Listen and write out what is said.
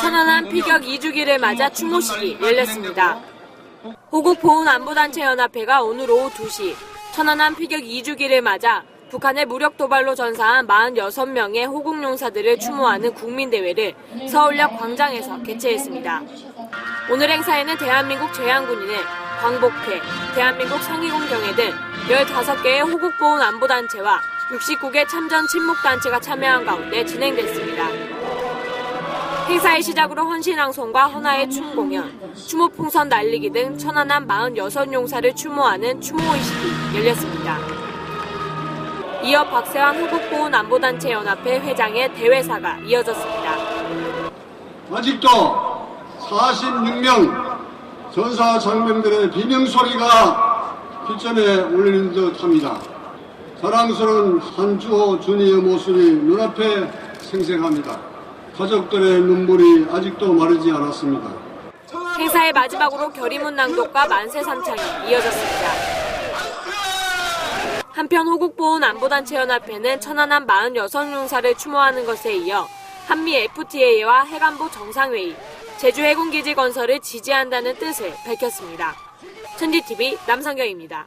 천안함 피격 2주기를 맞아 추모식이 열렸습니다. 호국 보훈안보단체연합회가 오늘 오후 2시 천안함 피격 2주기를 맞아 북한의 무력 도발로 전사한 46명의 호국 용사들을 추모하는 국민대회를 서울역 광장에서 개최했습니다. 오늘 행사에는 대한민국 제향군인회, 광복회, 대한민국 상위공경회 등 15개의 호국보훈안보단체와 69개 참전 침묵단체가 참여한 가운데 진행됐습니다. 행사의 시작으로 헌신앙송과 헌화의 춤공연, 추모풍선 날리기 등 천안함 46용사를 추모하는 추모의식이 열렸습니다. 이어 박세환 호국보훈안보단체 연합회 회장의 대회사가 이어졌습니다. 아직도 46명 전사 장병들의 비명소리가 귓전에 울리는 듯 합니다. 사랑스러운 한주호 준이의 모습이 눈앞에 생생합니다. 가족들의 눈물이 아직도 마르지 않았습니다. 행사의 마지막으로 결의문 낭독과 만세 삼창이 이어졌습니다. 한편 호국보훈 안보단체연합회는 천안함 46용사를 추모하는 것에 이어 한미 FTA와 해관보 정상회의, 제주 해군기지 건설을 지지한다는 뜻을 밝혔습니다. 천지TV 남성경입니다.